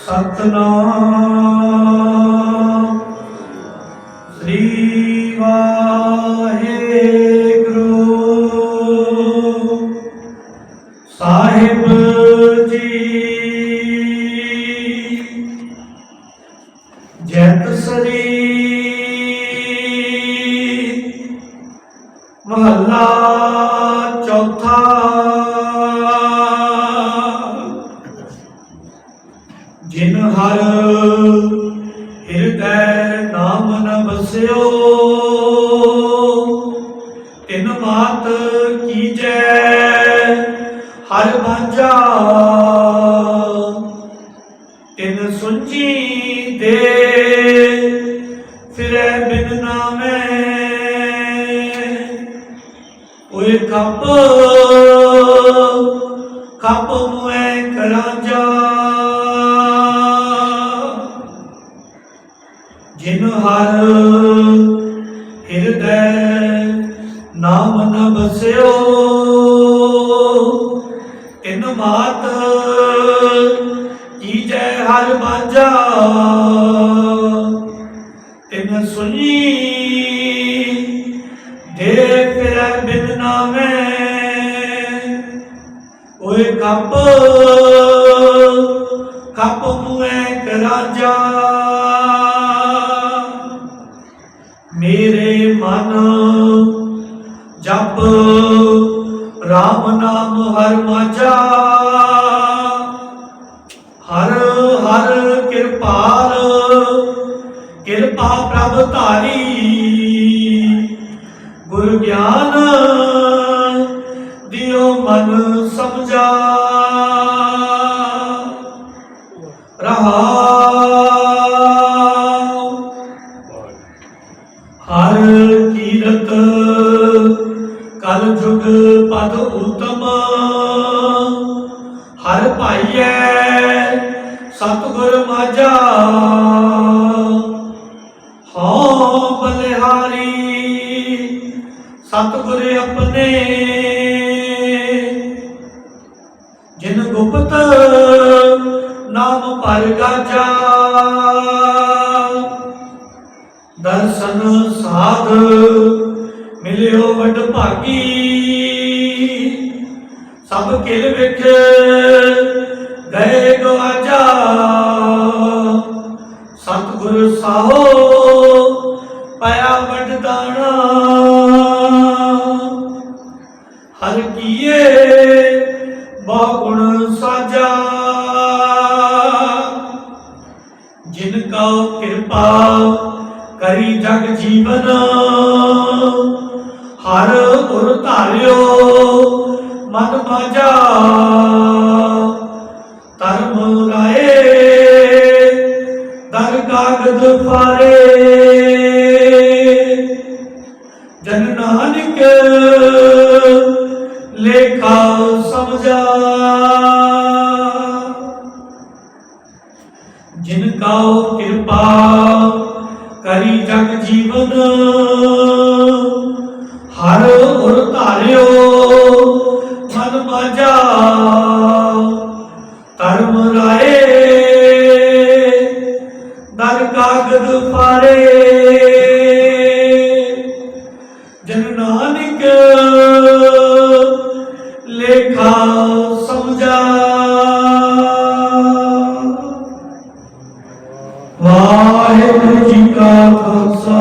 ਸਤਨਾਮ। ਸ੍ਰੀ ਵਾਹਿਗੁਰੂ। ਸਾਹਿਬ ਜੀ ਜੈਤ ਸਰੀ ਮਹੱਲਾ ਚੌਥਾ ਜਿਨ ਹਰ ਹਿਰਦੈ ਨਾਮ ਨ ਬਸਿਓ ਤਿਨ ਮਾਤ ਕੀਜੈ, ਹਰ ਬਾਝਾ ਤਿਨ ਸੁੰਜੀ ਦੇ, ਫਿਰੈ ਬਿਨ ਨਾਮੈ। ਓਏ ਕੱਪ ਕੱਪ ਜਿਨ ਹਰ ਹਿਰਦੈ ਨਾਮ ਨ ਬਸਿਓ ਤਿਨ ਮਾਤ ਕੀਜੈ ਹਰ ਬਾਝਾ, ਤਿਨ ਸੁਣੀ ਦੇ ਫਿਰੈ ਬਿਨ ਨਾਮੈ, ਓਏ ਕੱਪ ਕੱਪ ਮੁਐ ਕਰਾਜਾ ਮੇਰੇ ਮਨ ਜਪ RAM ਨਾਮ ਹਰ ਮਾਝਾ। ਹਰ ਹਰ ਕਿਰਪਾਲ, ਕਿਰਪਾ ਪ੍ਰਭ ਧਾਰੀ। ਗੁਰ ਗਿਆਨ ਦਿਓ ਮਨ ਸਮਝਾ। ਹਰ ਕੀਰਤ ਕਲ ਜੁਗ ਪਦ ਉਤਮ। ਹਰ ਭਾਈਐ ਸਤਿਗੁਰ ਮਾਝਾ। ਹਉ ਬਲਿਹਾਰੀ, ਸਤਿਗੁਰ ਆਪਣੇ। ਜਿਨ ਗੁਪਤ ਨਾਮ ਪਰ ਗਾਜਾ ਦਰਸ਼ਨ ਸਾਧ ਮਿਲਿਓ ਵਡ ਭਾਗੀ। ਸਭ ਕਿਲ ਵਿਖ ਗਏ ਗਵਾਜਾ। ਸਤਿਗੁਰ ਸਾਹੋ ਪਾਇਆ ਵਡ ਦਾਣਾ। ਹਰ ਕੀਏ ਬਹੁ ਗੁਣ ਸਾਜਾ। ਜਿਨ ਕਉ ਕਿਰਪਾ ਕਰੀ ਜਗ ਜੀਵਨ। ਹਰ ਗੁਰ ਧਾਰਿਓ, ਮਨ ਮਾਜਾ। ਧਰਮ ਰਾਏ ਦਰ ਕਾਗਦ ਫਾਰੇ। ਜਨ ਨਾਨਕ ਲੇਖਾ ਸਮਝਾ। ਜਿਨ ਕਉ ਕਿਰਪਾ ਜੀਵਨ। ਹਰ ਗੁਰ ਧਾਰਿਓ, ਮਨ ਮਾਝਾ ਧਰਮ ਰਾਏ, ਦਰ ਕਾਗਦ ਫਾਰੇ ਜਨ ਨਾਨਕ ਲੇਖਾ ਸਮਝਾ। ਵਾਹਿਗੁਰੂ ਜੀ ਕਾ ਖਾਲਸਾ।